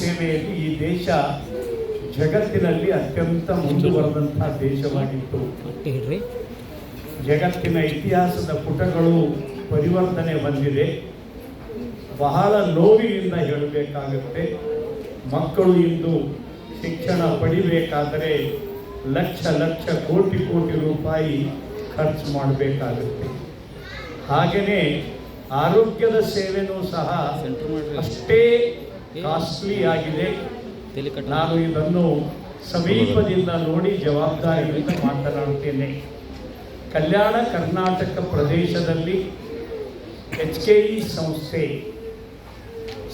ಸೇವೆಯಲ್ಲಿ ಈ ದೇಶ ಜಗತ್ತಿನಲ್ಲಿ ಅತ್ಯಂತ ಮುಂದುವರೆದಂತಹ ದೇಶವಾಗಿತ್ತು. ಜಗತ್ತಿನ ಇತಿಹಾಸದ ಪುಟಗಳು ಪರಿವರ್ತನೆ ಬಂದಿದೆ. ಬಹಳ ನೋವಿನಿಂದ ಹೇಳಬೇಕಾಗುತ್ತೆ. ಮಕ್ಕಳು ಇಂದು ಶಿಕ್ಷಣ ಪಡಿಬೇಕಾದರೆ ಲಕ್ಷ ಲಕ್ಷ ಕೋಟಿ ಕೋಟಿ ರೂಪಾಯಿ ಖರ್ಚು ಮಾಡಬೇಕಾಗುತ್ತೆ. ಹಾಗೆಯೇ ಆರೋಗ್ಯದ ಸೇವೆನೂ ಸಹ ಅಷ್ಟೇ ಕಾಸ್ಟ್ಲಿ ಆಗಿದೆ. ನಾನು ಇದನ್ನು ಸಮೀಪದಿಂದ ನೋಡಿ ಜವಾಬ್ದಾರಿಯಿಂದ ಮಾತನಾಡುತ್ತೇನೆ. ಕಲ್ಯಾಣ ಕರ್ನಾಟಕ ಪ್ರದೇಶದಲ್ಲಿ ಎಚ್ ಕೆ ಇ ಸಂಸ್ಥೆ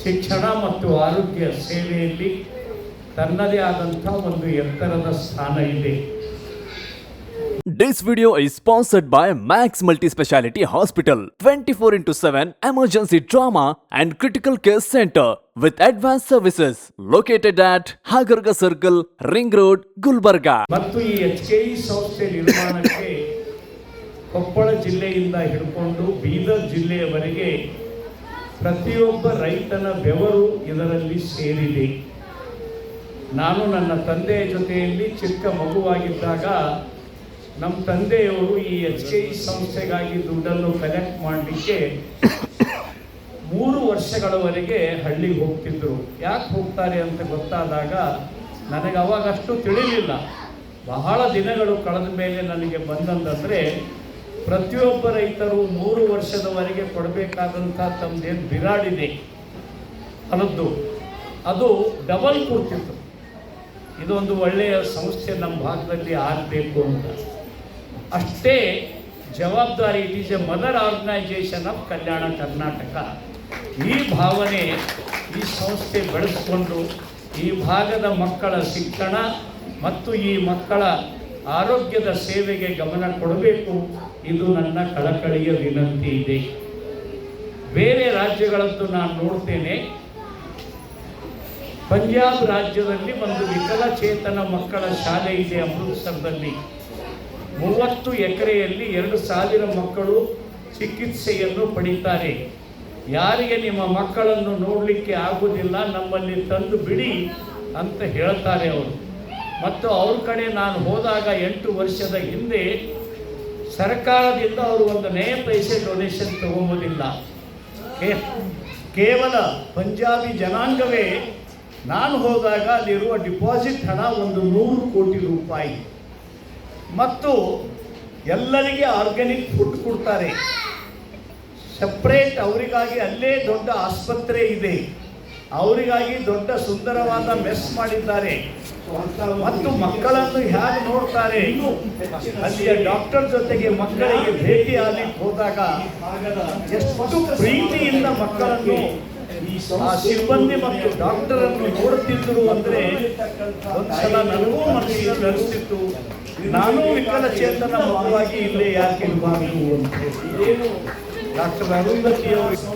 ಶಿಕ್ಷಣ ಮತ್ತು ಆರೋಗ್ಯ ಸೇವೆಯಲ್ಲಿ ತನ್ನದೇ ಆದಂಥ ಒಂದು ಎತ್ತರದ ಸ್ಥಾನ ಇದೆ. This video is sponsored by Max Multi Speciality Hospital 24 into 7 Emergency Trauma and Critical Care Center with advanced services located at Hagarga Circle, Ring Road, Gulbarga. ಮತ್ತು ಈ ಎಚ್ ಕೆ ನಿರ್ಮಾಣಕ್ಕೆ ಕೊಪ್ಪಳ ಜಿಲ್ಲೆಯಿಂದ ಹಿಡ್ಕೊಂಡು ಬೀದರ್ ಜಿಲ್ಲೆಯವರೆಗೆ ಪ್ರತಿಯೊಬ್ಬ ರೈತನ ಬೆವರು ಇದರಲ್ಲಿ ಸೇರಿದೆ ನಾನು ನನ್ನ ತಂದೆಯ ಜೊತೆಯಲ್ಲಿ ಚಿಕ್ಕ ಮಗುವಾಗಿದ್ದಾಗ ನಮ್ಮ ತಂದೆಯವರು ಈ ಎಚ್ ಕೆ ಇ ಸಂಸ್ಥೆಗಾಗಿ ದುಡ್ಡನ್ನು ಕಲೆಕ್ಟ್ ಮಾಡಲಿಕ್ಕೆ ಮೂರು ವರ್ಷಗಳವರೆಗೆ ಹಳ್ಳಿಗೆ ಹೋಗ್ತಿದ್ರು. ಯಾಕೆ ಹೋಗ್ತಾರೆ ಅಂತ ಗೊತ್ತಾದಾಗ ನನಗೆ ಅವಾಗಷ್ಟು ತಿಳಿಲಿಲ್ಲ. ಬಹಳ ದಿನಗಳು ಕಳೆದ ಮೇಲೆ ನನಗೆ ಬಂದಂತಂದರೆ ಪ್ರತಿಯೊಬ್ಬ ರೈತರು ಮೂರು ವರ್ಷದವರೆಗೆ ಕೊಡಬೇಕಾದಂಥ ತಮ್ಮದೇನು ಬಿರಾಡಿದೆ. ಅನ್ನದ್ದು ಅದು ಡಬಲ್ ಕೂತಿತ್ತು ಇದೊಂದು ಒಳ್ಳೆಯ ಸಂಸ್ಥೆ ನಮ್ಮ ಭಾಗದಲ್ಲಿ ಆಗಬೇಕು ಅಂತ. ಅಷ್ಟೇ ಜವಾಬ್ದಾರಿ it is a mother organisation of Kalyana Karnataka ಈ ಭಾವನೆ ಈ ಸಂಸ್ಥೆ ಬೆಳೆಸ್ಕೊಂಡು ಈ ಭಾಗದ ಮಕ್ಕಳ ಶಿಕ್ಷಣ ಮತ್ತು ಈ ಮಕ್ಕಳ ಆರೋಗ್ಯದ ಸೇವೆಗೆ ಗಮನ ಕೊಡಬೇಕು. ಇದು ನನ್ನ ಕಳಕಳಿಯ ವಿನಂತಿ ಇದೆ. ಬೇರೆ ರಾಜ್ಯಗಳದ್ದು ನಾನು ನೋಡ್ತೇನೆ. ಪಂಜಾಬ್ ರಾಜ್ಯದಲ್ಲಿ ಒಂದು ವಿಕಲಚೇತನ ಮಕ್ಕಳ ಶಾಲೆ ಇದೆ ಅಮೃತ್ಸರದಲ್ಲಿ. ಮೂವತ್ತು ಎಕರೆಯಲ್ಲಿ ಎರಡು ಸಾವಿರ ಮಕ್ಕಳು ಚಿಕಿತ್ಸೆಯನ್ನು ಪಡೀತಾರೆ. ಯಾರಿಗೆ ನಿಮ್ಮ ಮಕ್ಕಳನ್ನು ನೋಡಲಿಕ್ಕೆ ಆಗುವುದಿಲ್ಲ, ನಮ್ಮಲ್ಲಿ ತಂದು ಬಿಡಿ ಅಂತ ಹೇಳ್ತಾರೆ ಅವರು. ಮತ್ತು ಅವ್ರ ಕಡೆ ನಾನು ಹೋದಾಗ ಎಂಟು ವರ್ಷದ ಹಿಂದೆ ಸರ್ಕಾರದಿಂದ ಅವರು ಒಂದು ನೇ ಪೈಸೆ ಡೊನೇಷನ್ ತಗೋಬೋದಿಲ್ಲ. ಕೇವಲ ಪಂಜಾಬಿ ಜನಾಂಗವೇ. ನಾನು ಹೋದಾಗ ಅಲ್ಲಿರುವ ಡಿಪಾಸಿಟ್ ಹಣ ಒಂದು ನೂರು ಕೋಟಿ ರೂಪಾಯಿ. ಮತ್ತು ಎಲ್ಲರಿಗೆ ಆರ್ಗ್ಯಾನಿಕ್ ಫುಡ್ ಕೊಡ್ತಾರೆ. ಸಪ್ರೇಟ್ ಅವರಿಗಾಗಿ ಅಲ್ಲೇ ದೊಡ್ಡ ಆಸ್ಪತ್ರೆ ಇದೆ. ಅವರಿಗಾಗಿ ದೊಡ್ಡ ಸುಂದರವಾದ ಮೆಸ್ ಮಾಡಿದ್ದಾರೆ. ಮತ್ತು ಮಕ್ಕಳನ್ನು ಹೇಗೆ ನೋಡ್ತಾರೆ? ಅಲ್ಲಿಯ ಡಾಕ್ಟರ್ ಜೊತೆಗೆ ಮಕ್ಕಳಿಗೆ ಭೇಟಿ ಆಗಲಿಕ್ಕೆ ಹೋದಾಗ ಎಷ್ಟು ಪ್ರೀತಿಯಿಂದ ಮಕ್ಕಳನ್ನು ಆ ಸಿಬ್ಬಂದಿ ಮತ್ತು ಡಾಕ್ಟರ್ ಅನ್ನು ನೋಡುತ್ತಿದ್ದರು ಅಂದ್ರೆ ಒಂದ್ಸಲ ನನಗೂ ಮನಸ್ಸಿನಲ್ಲಿ ಅನಿಸ್ತಿತ್ತು ನಾನು ವಿಕಲಚೇತನ ಮಗುವಾಗಿ ಇಲ್ಲೇ ಯಾಕೆ ಇರಬಾರದು ಅಂತ ಡಾಕ್ಟರ್ ಅರುಂಧತಿ ಅವರು